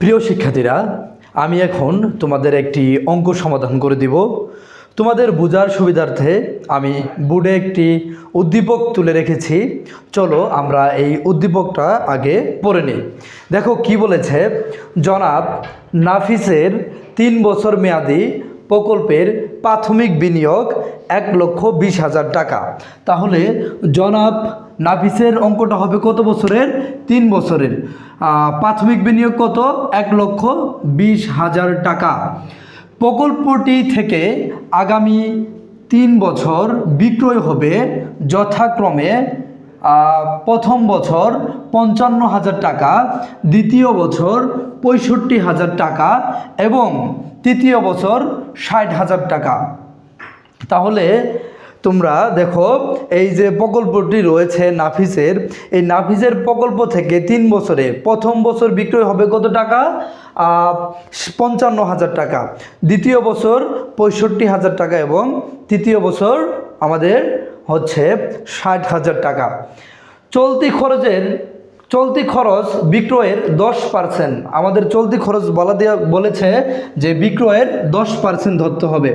প্রিয় শিক্ষার্থীরা, আমি এখন তোমাদের একটি অঙ্ক সমাধান করে দিব। তোমাদের বোঝার সুবিধার্থে আমি বোর্ডে একটি উদ্দীপক তুলে রেখেছি। চলো আমরা এই উদ্দীপকটা আগে পড়ে নিই। দেখো কি বলেছে, জনাব নাফিসের তিন বছর মেয়াদি প্রকল্পের প্রাথমিক বিনিয়োগ এক লক্ষ বিশ হাজার টাকা। তাহলে জনাব নাফিসের অঙ্কটা হবে কত বছরের? তিন বছরের। প্রাথমিক বিনিয়োগ কত? এক লক্ষ বিশ হাজার টাকা। প্রকল্পটি থেকে আগামী তিন বছর বিক্রয় হবে যথাক্রমে প্রথম বছর পঞ্চান্ন হাজার টাকা, দ্বিতীয় বছর পঁয়ষট্টি হাজার টাকা এবং তৃতীয় বছর ষাট হাজার টাকা। তাহলে তোমরা দেখো, এই যে প্রকল্পটি রয়েছে নাফিসের, এই নাফিসের প্রকল্প থেকে তিন বছরে প্রথম বছর বিক্রয় হবে কত টাকা? পঞ্চান্ন হাজার টাকা। দ্বিতীয় বছর পঁয়ষট্টি হাজার টাকা এবং তৃতীয় বছর আমাদের হচ্ছে ষাট হাজার টাকা। চলতি খরচের, চলতি খরচ বিক্রয়ের দশ পার্সেন্ট আমাদের চলতি খরচ বলা দেওয়া বলেছে যে বিক্রয়ের দশ পার্সেন্ট ধরতে হবে।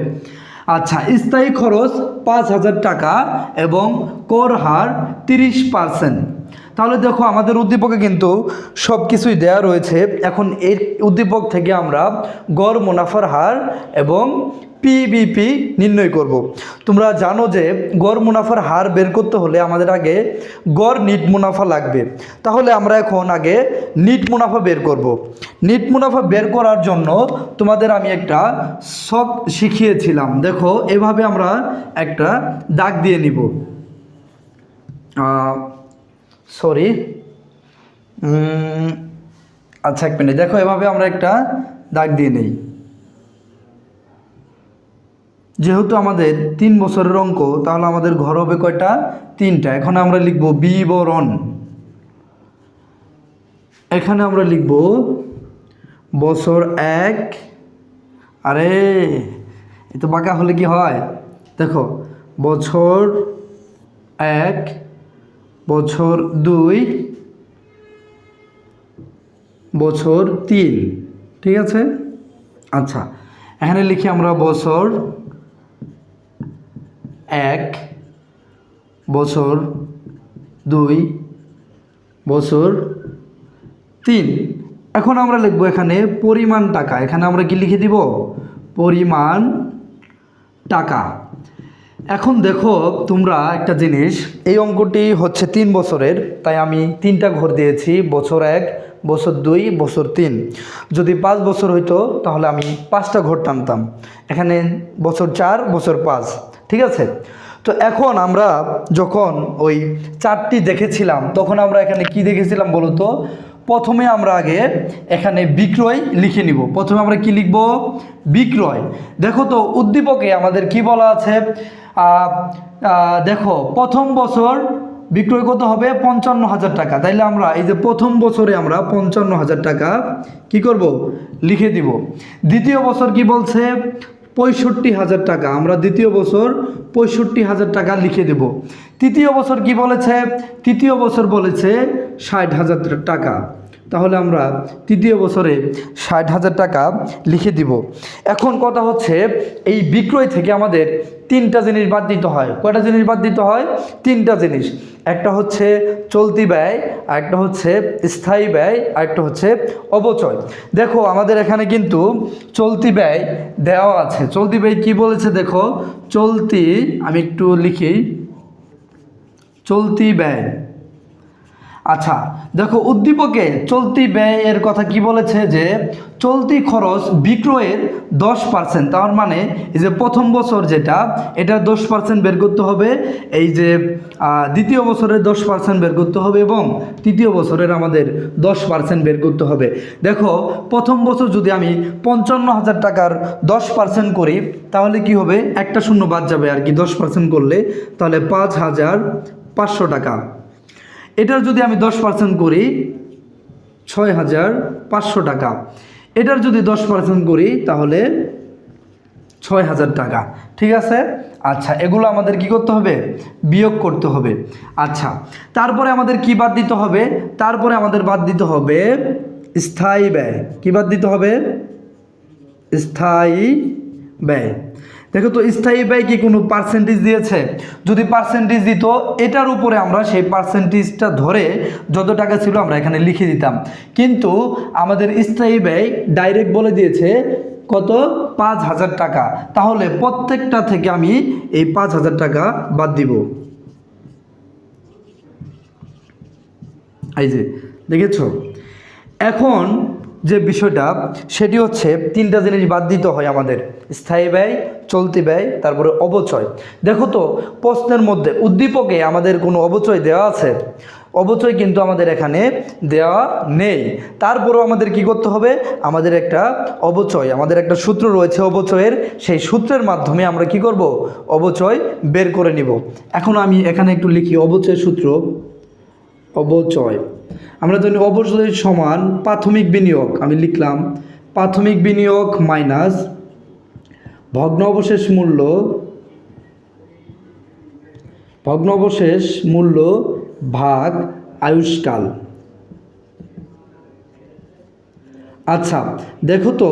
আচ্ছা স্থায়ী খরচ পাঁচ হাজার টাকা এবং কর হার তিরিশ পার্সেন্ট। তাহলে দেখো আমাদের উদ্দীপকে কিন্তু সব কিছুই দেওয়া রয়েছে এখন এর উদ্দীপক থেকে আমরা গড়, মুনাফার হার এবং পিবিপি নির্ণয় করব। তোমরা জানো যে গড়, মুনাফার হার বের করতে হলে আমাদের আগে গড়, নিট মুনাফা লাগবে তাহলে আমরা এখন আগে নিট মুনাফা বের করব। নিট মুনাফা বের করার জন্য তোমাদের আমি একটা শখ শিখিয়েছিলাম দেখো, এভাবে আমরা একটা দাগ দিয়ে নিব সরি। আচ্ছা এক মিনিট। দেখো, এভাবে আমরা একটা দাগ দিয়ে নেই। যেহেতু আমাদের তিন বছরের অঙ্ক, তাহলে আমাদের ঘর হবে কয়টা? তিনটা। এখন আমরা লিখব বিবরণ। এখানে আমরা লিখব বছর এক। আরে এ তো বাঁকা হলে কি হয়? দেখো, বছর এক বছর দুই, বছর তিন, ঠিক আছে? আচ্ছা এখানে লিখি আমরা বছর এক, বছর দুই, বছর তিন। এখন আমরা লিখব এখানে পরিমাণ টাকা। এখানে আমরা কি লিখে দিব? পরিমাণ টাকা। এখন দেখো তোমরা একটা জিনিস, এই অঙ্কটি হচ্ছে তিন বছরের, তাই আমি তিনটা ঘর দিয়েছি, বছর এক, বছর দুই, বছর তিন। যদি পাঁচ বছর হইতো, তাহলে আমি পাঁচটা ঘর টানতাম। এখানে বছর চার, বছর পাঁচ, ঠিক আছে? তো এখন আমরা যখন ওই চারটি দেখেছিলাম, তখন আমরা এখানে কি দেখেছিলাম বলো তো প্রথমে আমরা আগে এখানে বিক্রয় লিখে নিব। প্রথমে আমরা কি লিখব? বিক্রয়। দেখো তো, উদ্দীপকে আমাদের কি বলা আছে? দেখো, প্রথম বছর বিক্রয় কত হবে? পঞ্চান্ন হাজার টাকা। তাইলে আমরা এই যে প্রথম বছরে আমরা পঞ্চান্ন হাজার টাকা কি করব? লিখে দিব। দ্বিতীয় বছর কি বলছে? পঁয়ষট্টি হাজার টাকা। আমরা দ্বিতীয় বছর পঁয়ষট্টি হাজার টাকা লিখে দেব। তৃতীয় বছর কি বলেছে? তৃতীয় বছর বলেছে ষাট হাজার টাকা। তাহলে আমরা তৃতীয় বছরে ষাট হাজার টাকা লিখে দিব। এখন কথা হচ্ছে, এই বিক্রয় থেকে আমাদের তিনটা জিনিস বাদ দিতে হয়। কয়টা জিনিস বাদ দিতে হয়? তিনটা জিনিস। একটা হচ্ছে চলতি ব্যয় আর একটা হচ্ছে স্থায়ী ব্যয় আর একটা হচ্ছে অবচয় দেখো, আমাদের এখানে কিন্তু চলতি ব্যয় দেওয়া আছে। চলতি ব্যয় কি বলেছে দেখো? চলতি, আমি একটু লিখি। চলতি ব্যয়। আচ্ছা দেখো উদ্দীপকে চলতি ব্যয়ের কথা কি বলেছে যে, চলতি খরচ বিক্রয়ের দশ পার্সেন্ট তার মানে এই যে প্রথম বছর যেটা এটা দশ পার্সেন্ট বের করতে হবে, এই যে দ্বিতীয় বছরের দশ পার্সেন্ট বের করতে হবে এবং তৃতীয় বছরের আমাদের দশ পার্সেন্ট বের করতে হবে। দেখো, প্রথম বছর যদি আমি পঞ্চান্ন হাজার টাকার দশ পার্সেন্ট করি, তাহলে কি হবে? একটা শূন্য বাদ যাবে আর কি দশ পার্সেন্ট করলে, তাহলে পাঁচ হাজার পাঁচশো টাকা। এটার যদি আমি দশ পার্সেন্ট করি, ছয় হাজার পাঁচশো টাকা। এটার যদি দশ পার্সেন্ট করি, তাহলে ছয় হাজার টাকা। ঠিক আছে? আচ্ছা এগুলো আমাদের কি করতে হবে? বিয়োগ করতে হবে। আচ্ছা তারপরে আমাদের কি বাদ দিতে হবে? তারপরে আমাদের বাদ দিতে হবে স্থায়ী ব্যয়। কী বাদ দিতে হবে? স্থায়ী ব্যয়। দেখো তো, স্থায়ী ব্যয় কি কোনো পার্সেন্টেজ দিয়েছে? যদি পার্সেন্টেজ দিত, এটার উপরে আমরা সেই পার্সেন্টেজটা ধরে যত টাকা ছিল আমরা এখানে লিখে দিতাম। কিন্তু আমাদের স্থায়ী ব্যয় ডাইরেক্ট বলে দিয়েছে কত? পাঁচ হাজার টাকা। তাহলে প্রত্যেকটা থেকে আমি এই পাঁচ হাজার টাকা বাদ দিব। এই যে, দেখেছ? এখন যে বিষয়টা, সেটি হচ্ছে তিনটা জিনিস বাদ দিতে হয় আমাদের। স্থায়ী ব্যয় চলতি ব্যয়, তারপরে অবচয়। দেখো তো, প্রশ্নের মধ্যে উদ্দীপকে আমাদের কোনো অবচয় দেওয়া আছে? অবচয় কিন্তু আমাদের এখানে দেওয়া নেই। তারপরেও আমাদের কি করতে হবে? আমাদের একটা অবচয়, আমাদের একটা সূত্র রয়েছে অবচয়ের। সেই সূত্রের মাধ্যমে আমরা কি করব? অবচয় বের করে নিব। এখন আমি এখানে একটু লিখি, অবচয় সূত্র, অবচয়। আমরা জানি অবচয় সমান প্রাথমিক বিনিয়োগ, আমি লিখলাম, প্রাথমিক বিনিয়োগ মাইনাস ভগ্ন অবশেষ মূল্য ভগ্ন অবশেষ মূল্য ভাগ আয়ুষ্কাল। আচ্ছা দেখো তো,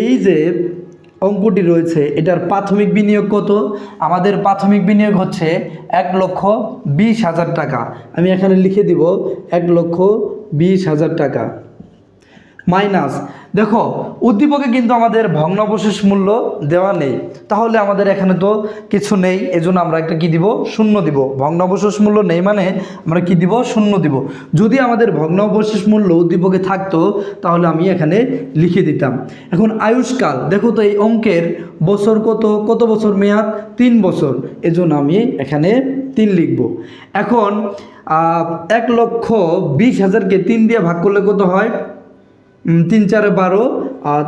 এই যে অঙ্কটি রয়েছে, এটার প্রাথমিক বিনিয়োগ কত? আমাদের প্রাথমিক বিনিয়োগ হচ্ছে এক লক্ষ বিশ হাজার টাকা। আমি এখানে লিখে দিব এক লক্ষ বিশ হাজার টাকা। মাইনাস। দেখো, উদ্দীপকে কিন্তু আমাদের ভগ্নাবশেষ মূল্য দেওয়া নেই। তাহলে আমাদের এখানে তো কিছু নেই, এজন্য আমরা একটা কি দিব? শূন্য দিব। ভগ্নাবশেষ মূল্য নেই মানে আমরা কি দিব? শূন্য দিব। যদি আমাদের ভগ্নাবশেষ মূল্য উদ্দীপকে থাকতো, তাহলে আমি এখানে লিখে দিতাম। এখন আয়ুষ্কাল, দেখো তো এই অঙ্কের বছর কত? কত বছর মেয়াদ? তিন বছর। এজন্য আমি এখানে তিন লিখব। এখন এক লক্ষ বিশ হাজারকে তিন দিয়ে ভাগ করলে কত হয়? তিন চারে বারো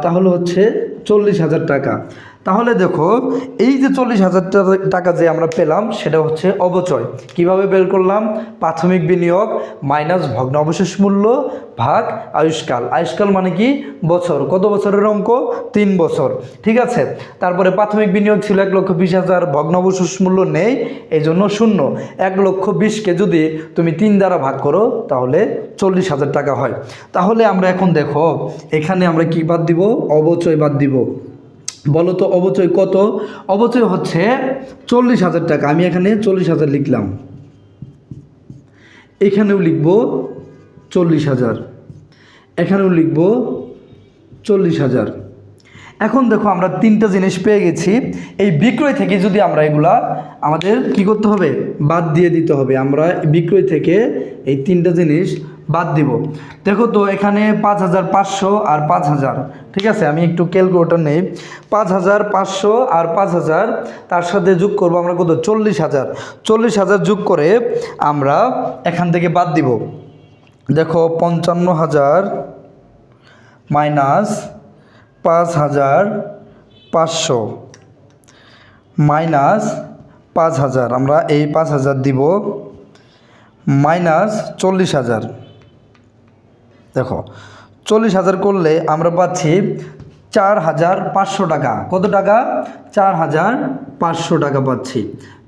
তাহলে হচ্ছে চল্লিশ হাজার টাকা। তাহলে দেখো, এই যে চল্লিশ হাজার টাকা যে আমরা পেলাম, সেটা হচ্ছে অবচয়। কীভাবে বের করলাম? প্রাথমিক বিনিয়োগ মাইনাস ভগ্ন অবশেষ মূল্য ভাগ আয়ুষ্কাল। আয়ুষ্কাল মানে কি? বছর। কত বছরের অঙ্ক? তিন বছর। ঠিক আছে? তারপরে প্রাথমিক বিনিয়োগ ছিল এক লক্ষ বিশ হাজার, ভগ্ন অবশেষ মূল্য নেই, এই জন্য শূন্য। এক লক্ষ বিশকে যদি তুমি তিন দ্বারা ভাগ করো, তাহলে চল্লিশ হাজার টাকা হয়। তাহলে আমরা এখন দেখো, এখানে আমরা কি বাদ দিব? অবচয় বাদ দিব। বলো তো অবচয় কত? অবচয় হচ্ছে চল্লিশ হাজার টাকা। আমি এখানে চল্লিশ হাজার লিখলাম। এখানেও লিখব চল্লিশ হাজার। এখানেও লিখব চল্লিশ হাজার। এখন দেখো আমরা তিনটা জিনিস পেয়ে গেছি। এই বিক্রয় থেকে যদি আমরা এগুলা আমাদের কি করতে হবে? বাদ দিয়ে দিতে হবে। আমরা বিক্রয় থেকে এই তিনটা জিনিস বাদ দিব। দেখো তো, এখানে পাঁচ হাজার পাঁচশো আর পাঁচ হাজার। ঠিক আছে, আমি একটু ক্যালকুলেটর নেই। পাঁচ হাজার পাঁচশো আর পাঁচ হাজার, তার সাথে যোগ করব আমরা কত? চল্লিশ হাজার। চল্লিশ হাজার যোগ করে আমরা এখান থেকে বাদ দিব। দেখো, পঞ্চান্ন হাজার মাইনাস পাঁচ হাজার পাঁচশো। মাইনাস পাঁচ হাজার, আমরা এই পাঁচ হাজার দিব। মাইনাস চল্লিশ হাজার। দেখো, চল্লিশ হাজার করলে আমরা পাচ্ছি চার হাজার পাঁচশো টাকা। কত টাকা? চার হাজার পাঁচশো টাকা পাচ্ছি।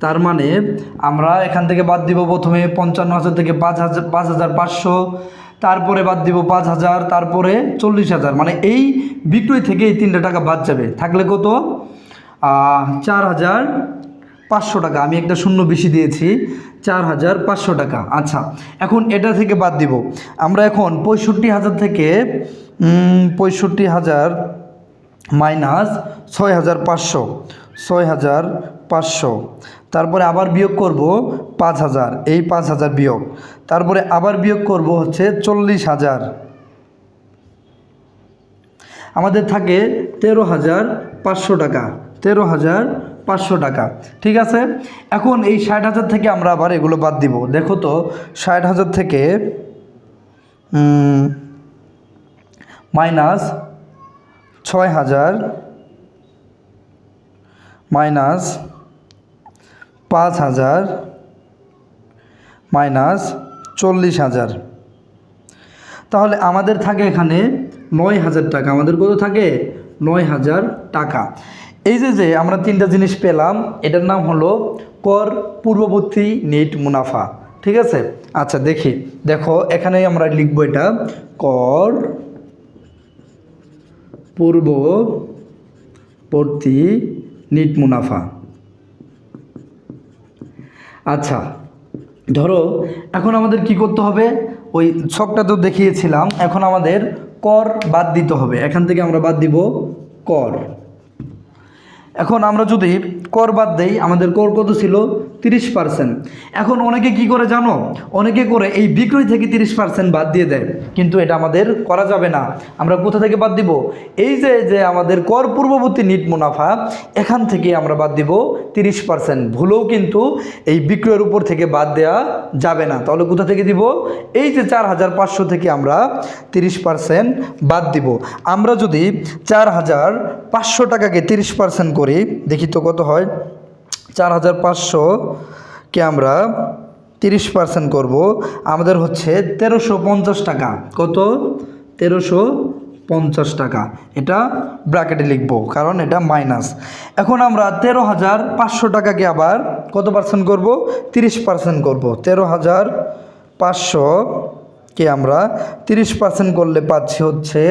তার মানে আমরা এখান থেকে বাদ দিব প্রথমে পঞ্চান্ন হাজার থেকে পাঁচ হাজার পাঁচ হাজার পাঁচশো, তারপরে বাদ দিব পাঁচ হাজার, তারপরে চল্লিশ হাজার। মানে এই বিক্রয় থেকে এই তিনটা টাকা বাদ যাবে। থাকলে কত? চার হাজার পাঁচশো টাকা, আমি একটা শূন্য বেশি দিয়েছি, চার হাজার পাঁচশো টাকা। আচ্ছা এখন এটা থেকে বাদ দিব। আমরা এখন পঁয়ষট্টি হাজার থেকে পঁয়ষট্টি হাজার মাইনাস ছয় হাজার পাঁচশো, ছয় হাজার পাঁচশো। তারপরে আবার বিয়োগ করব পাঁচ হাজার, এই পাঁচ হাজার বিয়োগ। তারপরে আবার বিয়োগ করব হচ্ছে চল্লিশ হাজার। আমাদের থাকে তেরো হাজার পাঁচশো টাকা, তেরো হাজার পাঁচশো টাকা। ঠিক আছে? এখন এই ষাট হাজার থেকে আমরা আবার এগুলো বাদ দিব। দেখো তো, ষাট হাজার থেকে মাইনাস ছয় হাজার, মাইনাস পাঁচ হাজার, মাইনাস চল্লিশ হাজার। তাহলে আমাদের থাকে এখানে নয় হাজার টাকা। আমাদের কত থাকে? নয় হাজার টাকা। এই যে যে আমরা তিনটা জিনিস পেলাম, এটার নাম হলো কর পূর্ববর্তী নেট মুনাফা। ঠিক আছে? আচ্ছা দেখি। দেখো এখানে আমরা লিখব এটা, কর পূর্ববর্তী নিট মুনাফা। আচ্ছা ধরো, এখন আমাদের কি করতে হবে? ওই ছকটা তো দেখিয়েছিলাম, এখন আমাদের কর বাদ দিতে হবে। এখান থেকে আমরা বাদ দিব কর। এখন আমরা যদি কর বাদ দেই আমাদের কর কত ছিল? তিরিশ পার্সেন্ট এখন অনেকে কি করে জানো? অনেকে করে এই বিক্রয় থেকে তিরিশ পার্সেন্ট বাদ দিয়ে দেয়। কিন্তু এটা আমাদের করা যাবে না। আমরা কোথা থেকে বাদ দিব? এই যে যে আমাদের কর পূর্ববর্তী নিট মুনাফা, এখান থেকে আমরা বাদ দিব তিরিশ পার্সেন্ট ভুলেও কিন্তু এই বিক্রয়ের উপর থেকে বাদ দেওয়া যাবে না। তাহলে কোথা থেকে দিব? এই যে চার হাজার পাঁচশো থেকে আমরা তিরিশ পার্সেন্ট বাদ দিব। আমরা যদি চার হাজার পাঁচশো টাকাকে তিরিশ পার্সেন্ট করি, দেখি তো কত হয়? চার হাজার পাঁচশোকে আমরা তিরিশ পার্সেন্ট করব। আমাদের হচ্ছে তেরোশো পঞ্চাশ টাকা। কত? তেরোশো পঞ্চাশ টাকা। এটা ব্র্যাকেটে লিখব, কারণ এটা মাইনাস। এখন আমরা তেরো হাজার পাঁচশো টাকাকে আবার কত পার্সেন্ট করব? তিরিশ পার্সেন্ট করব। তেরো হাজার পাঁচশোকে আমরা তিরিশ পার্সেন্ট করলে পাচ্ছি হচ্ছে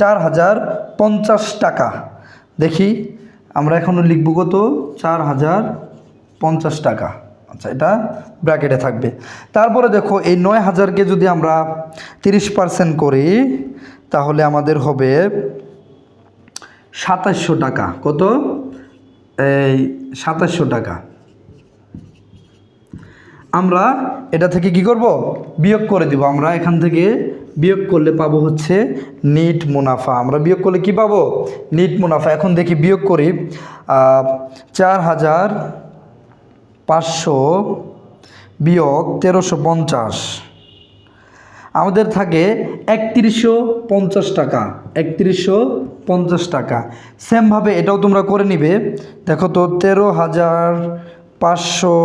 চার হাজার পঞ্চাশ টাকা। দেখি। আমরা এখনও লিখব কত? চার হাজার পঞ্চাশ টাকা। আচ্ছা এটা ব্র্যাকেটে থাকবে। তারপরে দেখো, এই নয় হাজারকে যদি আমরা তিরিশ পার্সেন্ট করি, তাহলে আমাদের হবে সাতাশশো টাকা। কত? এই সাতাশশো টাকা। আমরা এটা থেকে কি করব? বিয়োগ করে দিব। আমরা এখান থেকে বিয়োগ করলে পাবো হচ্ছে নিট মুনাফা। আমরা বিয়োগ করলে কি পাবো? নিট মুনাফা। এখন দেখি বিয়োগ করি। চার হাজার পাঁচশো বিয়োগ তেরোশো পঞ্চাশ। আমাদের থাকে একত্রিশশো পঞ্চাশ টাকা। একত্রিশশো পঞ্চাশ টাকা। সেমভাবে এটাও তোমরা করে নিবে। দেখো তো, তেরো হাজার পাঁচশো,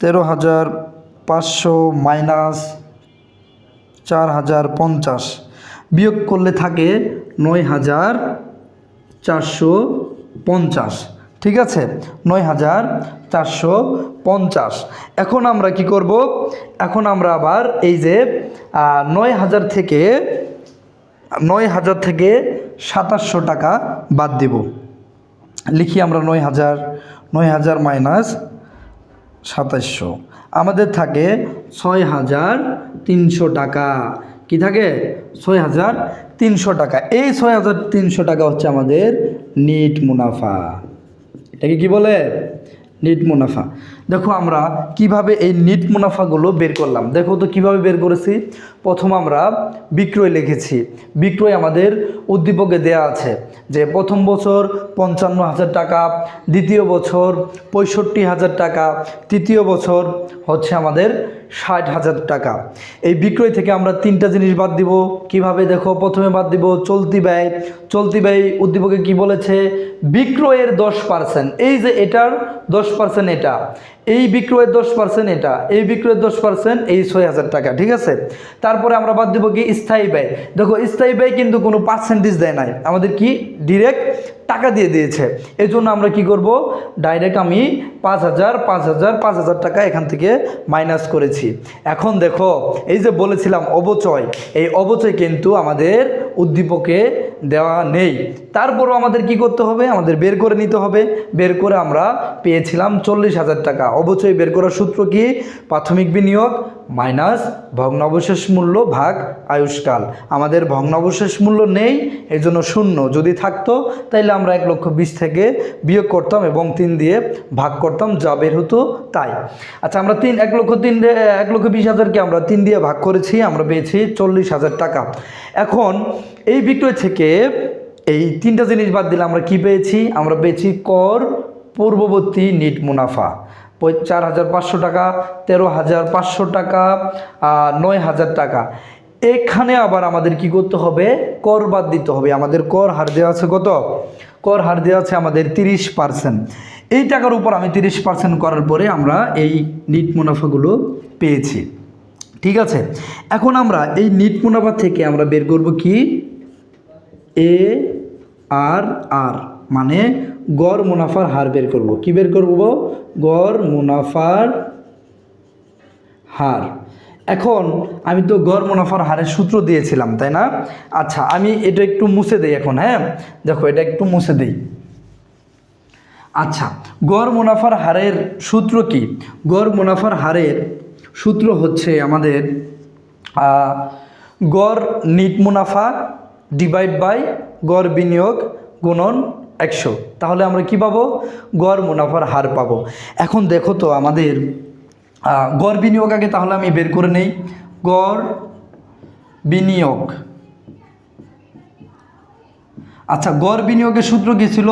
তেরো হাজার পাঁচশো মাইনাস চার হাজার পঞ্চাশ। বিয়োগ করলে থাকে নয় হাজার চারশো পঞ্চাশ। ঠিক আছে? নয় হাজার চারশো পঞ্চাশ। এখন আমরা কি করব? এখন আমরা আবার এই যে নয় হাজার থেকে, নয় হাজার থেকে সাতাশশো টাকা বাদ দিব। লিখি আমরা নয় হাজার নয় হাজার মাইনাস সাতাশশো। আমাদের থাকে ছয় হাজার তিনশো টাকা। কি থাকে? ছয় হাজার তিনশো টাকা। এই ছয় হাজার তিনশো টাকা হচ্ছে আমাদের নিট মুনাফা। এটাকে কি বলে? নিট মুনাফা। দেখো আমরা কীভাবে এই নিট মুনাফাগুলো বের করলাম। দেখো তো কীভাবে বের করেছি? প্রথম আমরা বিক্রয় লিখেছি। বিক্রয় আমাদের উদ্দীপকে দেয়া আছে যে প্রথম বছর পঞ্চান্ন হাজার টাকা, দ্বিতীয় বছর পঁয়ষট্টি হাজার টাকা, তৃতীয় বছর হচ্ছে আমাদের ষাট হাজার টাকা। এই বিক্রয় থেকে আমরা তিনটা জিনিস বাদ দিব। কীভাবে? দেখো, প্রথমে বাদ দিব চলতি ব্যয়। চলতি ব্যয় উদ্দীপকে কি বলেছে? বিক্রয়ের দশ পার্সেন্ট এই যে এটার দশ পার্সেন্ট এটা এই বিক্রয়ের দশ পার্সেন্ট এটা, এই বিক্রয়ের দশ পার্সেন্ট এই ছয় হাজার টাকা, ঠিক আছে? তারপরে আমরা বাদ দেবো কি স্থায়ী ব্যয়। দেখো, স্থায়ী ব্যয় কিন্তু কোনো পার্সেন্টেজ দেয় নাই। আমাদের কি? ডিরেক্ট টাকা দিয়ে দিয়েছে। এই জন্য আমরা কি করব? ডাইরেক্ট আমি পাঁচ হাজার পাঁচ হাজার পাঁচ হাজার টাকা এখান থেকে মাইনাস করেছি। এখন দেখো, এই যে বলেছিলাম অবচয়, এই অবচয় কিন্তু আমাদের উদ্দীপকে দেওয়া নেই। তারপরও আমাদের কি করতে হবে? আমাদের বের করে নিতে হবে। বের করে আমরা পেয়েছিলাম চল্লিশ হাজার টাকা। অবচয় বের করার সূত্র কি? প্রাথমিক বিনিয়োগ মাইনাস ভগ্নাবশেষ মূল্য ভাগ আয়ুষ্কাল। আমাদের ভগ্নাবশেষ মূল্য নেই এই জন্য শূন্য। যদি থাকতো, তাইলে আমরা এক লক্ষ বিশ থেকে বিয়োগ করতাম এবং তিন দিয়ে ভাগ করতাম, যা বের হতো তাই। আচ্ছা আমরা তিন, এক লক্ষ তিন এক লক্ষ বিশ হাজারকে আমরা তিন দিয়ে ভাগ করেছি, আমরা পেয়েছি চল্লিশ হাজার টাকা। এখন, এই বিক্রয় থেকে এই তিনটা জিনিস বাদ দিলে আমরা কি পেয়েছি? আমরা পেয়েছি কর পূর্ববর্তী নিট মুনাফা। চার হাজার পাঁচশো টাকা তেরো হাজার পাঁচশো টাকা নয় হাজার টাকা। এখানে আবার আমাদের কি করতে হবে? কর বাদ দিতে হবে। আমাদের কর হার দেওয়া আছে কত? কর হার দেওয়া আছে আমাদের তিরিশ পার্সেন্ট। এই টাকার উপর আমি তিরিশ পার্সেন্ট করার পরে আমরা এই নিট মুনাফাগুলো পেয়েছি। ঠিক আছে? এখন আমরা এই নিট মুনাফা থেকে আমরা বের করব কি? এ, আর আর। মানে গড় মুনাফার হার বের করব। কি বের করব গড় মুনাফার হার। এখন আমি তো গড় মুনাফার হারের সূত্র দিয়েছিলাম, তাই না? আচ্ছা আমি এটা একটু মুছে দেই এখন হ্যাঁ? দেখো, এটা একটু মুছে দেই। আচ্ছা গড় মুনাফার হারের সূত্র কি? গড় মুনাফার হারের সূত্র হচ্ছে আমাদের গড় নিট মুনাফা ডিভাইড বাই গড় বিনিয়োগ গুণন একশো। তাহলে আমরা কি পাবো? গড় মুনাফার হার পাবো। এখন দেখো তো আমাদের গড় বিনিয়োগ আগে তাহলে আমি বের করে নেই। গড় বিনিয়োগ। আচ্ছা গড় বিনিয়োগের সূত্র কী ছিল?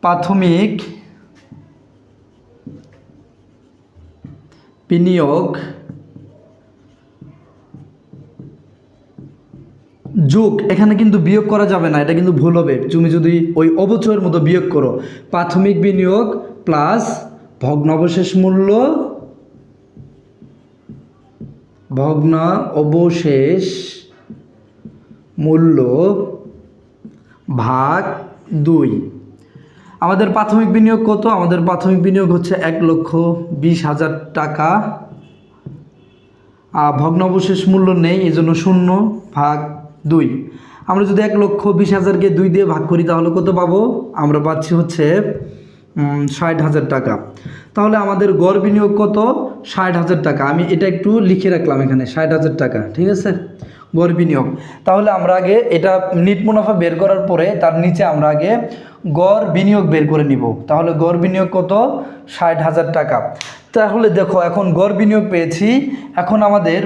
প্রাথমিক বিনিয়োগ যোগ, এখানে কিন্তু বিয়োগ করা যাবে না, এটা কিন্তু ভুল হবে। তুমি যদি ওই অবচয়ের মতো বিয়োগ করো, প্রাথমিক বিনিয়োগ প্লাস ভগ্নাবশেষ মূল্য ভগ্ন অবশেষ মূল্য ভাগ দুই। আমাদের প্রাথমিক বিনিয়োগ কত? আমাদের প্রাথমিক বিনিয়োগ হচ্ছে এক লক্ষ বিশ হাজার টাকা। আর ভগ্নাবশেষ মূল্য নেই এই জন্য শূন্য ভাগ দুই। আমরা যদি এক লক্ষ বিশ হাজারকে দুই দিয়ে ভাগ করি, তাহলে কত পাবো? আমরা পাচ্ছি হচ্ছে ষাট হাজার টাকা। তাহলে আমাদের গড় বিনিয়োগ কত? ষাট হাজার টাকা। আমি এটা একটু লিখে রাখলাম এখানে, ষাট হাজার টাকা, ঠিক আছে? গড় বিনিয়োগ। তাহলে আমরা আগে এটা নিট মুনাফা বের করার পরে তার নিচে আমরা আগে গড় বিনিয়োগ বের করে নিব। তাহলে গড় বিনিয়োগ কত? ষাট হাজার টাকা। তাহলে দেখো, এখন গড় বিনিয়োগ পেয়েছি। এখন আমাদের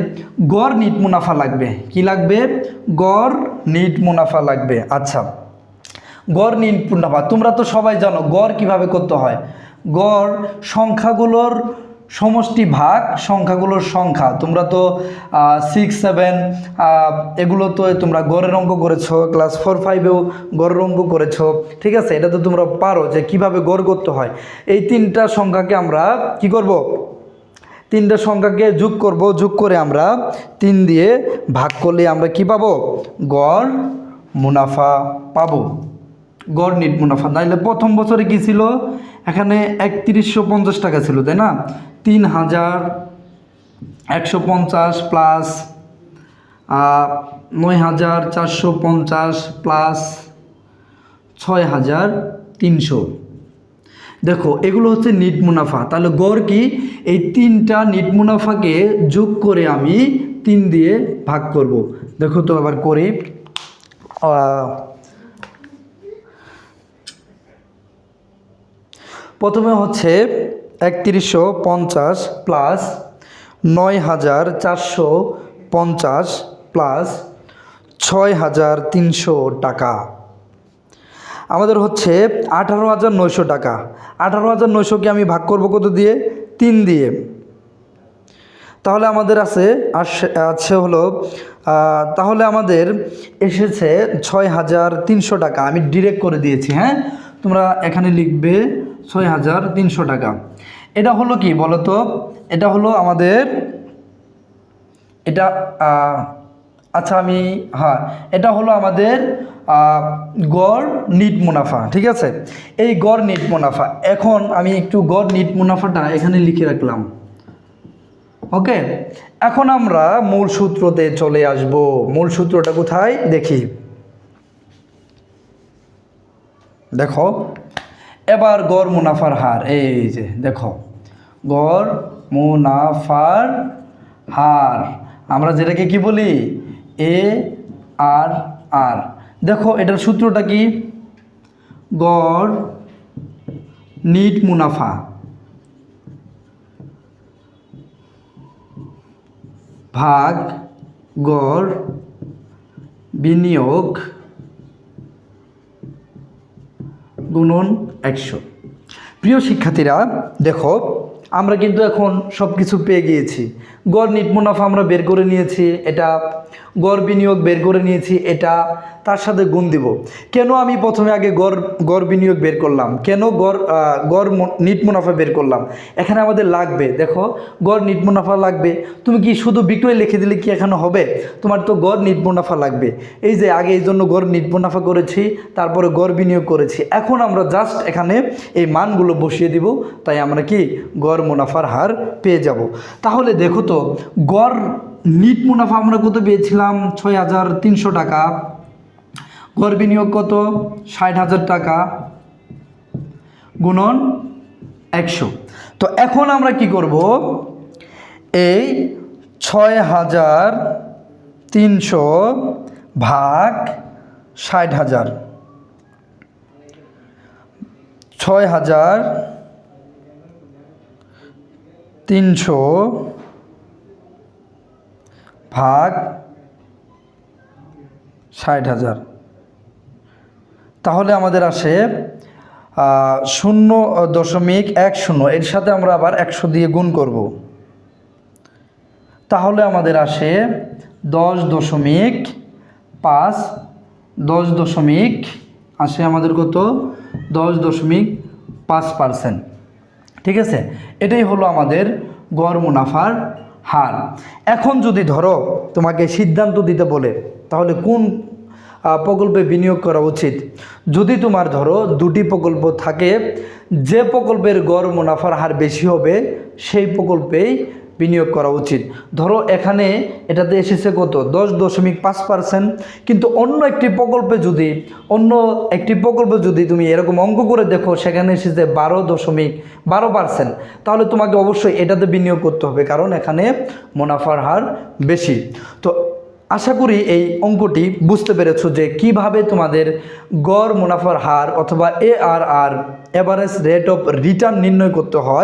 গড় নিট মুনাফা লাগবে। কি লাগবে? গড় নিট মুনাফা লাগবে। আচ্ছা গড় নিট মুনাফা। তোমরা তো সবাই জানো গড় কীভাবে করতে হয়। গড় সংখ্যাগুলোর সমষ্টি ভাগ সংখ্যাগুলোর সংখ্যা। তোমরা তো সিক্স সেভেন এগুলো তো তোমরা গড়ের অঙ্ক করেছ ক্লাস ফোর ফাইভেও গড়ের অঙ্ক করেছ, ঠিক আছে? এটা তো তোমরা পারো যে কীভাবে গড় করতে হয়। এই তিনটা সংখ্যাকে আমরা কি করব? তিনটা সংখ্যাকে যোগ করব, যোগ করে আমরা তিন দিয়ে ভাগ করলে আমরা কি পাবো? গড় মুনাফা পাবো। গড় নিট মুনাফা। নাইলে প্রথম বছরে কি ছিল? এখানে একত্রিশশো পঞ্চাশ টাকা ছিল, তাই না? তিন হাজার একশো পঞ্চাশ প্লাস নয় হাজার চারশো পঞ্চাশ প্লাস ছয় হাজার তিনশো। দেখো, এগুলো হচ্ছে নিট মুনাফা। তাহলে গড় কি? এই তিনটা নিট মুনাফাকে যোগ করে আমি তিন দিয়ে ভাগ করব। দেখো তো আবার করি। প্রথমে হচ্ছে একত্রিশশো পঞ্চাশ প্লাস নয় হাজার চারশো পঞ্চাশ প্লাস ছয় হাজার তিনশো টাকা। আমাদের হচ্ছে আঠারো হাজার নয়শো টাকা। আঠারো হাজার নয়শোকে আমি ভাগ করব কত দিয়ে? তিন দিয়ে। তাহলে আমাদের আছে আছে হলো তাহলে আমাদের এসেছে ছয় হাজার তিনশো টাকা। আমি ডিরেক্ট করে দিয়েছি হ্যাঁ? তোমরা এখানে লিখবে ছয় হাজার তিনশো টাকা। এটা হলো কি বলো তো এটা হলো আমাদের, এটা আচ্ছা আমি হ্যাঁ এটা হলো আমাদের গড় নিট মুনাফা, ঠিক আছে? এই গড় নিট মুনাফা, এখন আমি একটু গড় নিট মুনাফাটা এখানে লিখে রাখলাম। ওকে? এখন আমরা মূল সূত্রতে চলে আসব। মূল সূত্রটা কোথায়? দেখি। দেখো। এবার গড় মুনাফার হার, এই যে দেখো, গড় মুনাফার হার। আমরা যেটাকে কি বলি? এ আর আর দেখো, এটার সূত্রটা কি? গড় নিট মুনাফা। ভাগ গড় বিনিয়োগ গুণন একশো। প্রিয় শিক্ষার্থীরা দেখো আমরা কিন্তু এখন সব কিছু পেয়ে গিয়েছি। গড় নিট মুনাফা আমরা বের করে নিয়েছি, এটা গড় বিনিয়োগ বের করে নিয়েছি, এটা তার সাথে গুণ দিব। কেন আমি প্রথমে আগে গড় গড় বিনিয়োগ বের করলাম? কেন গড় গড় নিট মুনাফা বের করলাম? এখানে আমাদের লাগবে, দেখো, গড় নিট মুনাফা লাগবে। তুমি কি শুধু বিক্রয় লিখে দিলে কি এখানে হবে? তোমার তো গড় নিট মুনাফা লাগবে। এই যে আগে এই জন্য গড় নিট মুনাফা করেছি, তারপরে গড় বিনিয়োগ করেছি। এখন আমরা জাস্ট এখানে এই মানগুলো বসিয়ে দিব, তাই আমরা কি গড় মুনাফার হার পেয়ে যাব। তাহলে দেখো তো গড় নিট মুনাফা আমরা কত পেয়েছিলাম? ছয় হাজার তিনশো টাকা। গড় বিনিয়োগ কত? ষাট হাজার টাকা গুণন একশো। তো এখন আমরা কি করব? এই ছয় হাজার তিনশো ভাগ ষাট হাজার। ছয় হাজার তিনশো ভাগ ষাট হাজার। তাহলে আমাদের আসে শূন্য দশমিক এক শূন্য। এর সাথে আমরা আবার একশো দিয়ে গুণ করব। তাহলে আমাদের আসে দশ দশমিক পাঁচ, দশ দশমিক আসে আমাদের কত? দশ দশমিক পাঁচ পার্সেন্ট। ঠিক আছে? এটাই হলো আমাদের গড় মুনাফার হার এখন যদি ধরো তোমাকে সিদ্ধান্ত দিতে বলে, তাহলে কোন প্রকল্পে বিনিয়োগ করা উচিত? যদি তোমার ধরো দুটি প্রকল্প থাকে, যে প্রকল্পের গড় মুনাফার হার বেশি হবে, সেই প্রকল্পেই বিনিয়োগ করা উচিত। ধরো এখানে এটাতে এসেছে কত? দশ দশমিক পাঁচ পার্সেন্ট। কিন্তু অন্য একটি প্রকল্পে যদি, অন্য একটি প্রকল্পে যদি তুমি এরকম অঙ্ক করে দেখো, সেখানে এসেছে বারো দশমিক বারো পার্সেন্ট। তাহলে তোমাকে অবশ্যই এটাতে বিনিয়োগ করতে হবে, কারণ এখানে মুনাফার হার বেশি। তো আশা করি এই অঙ্কটি বুঝতে পেরেছ যে কীভাবে তোমাদের গড় মুনাফার হার অথবা A R R average rate of return নির্ণয় করতে হয়।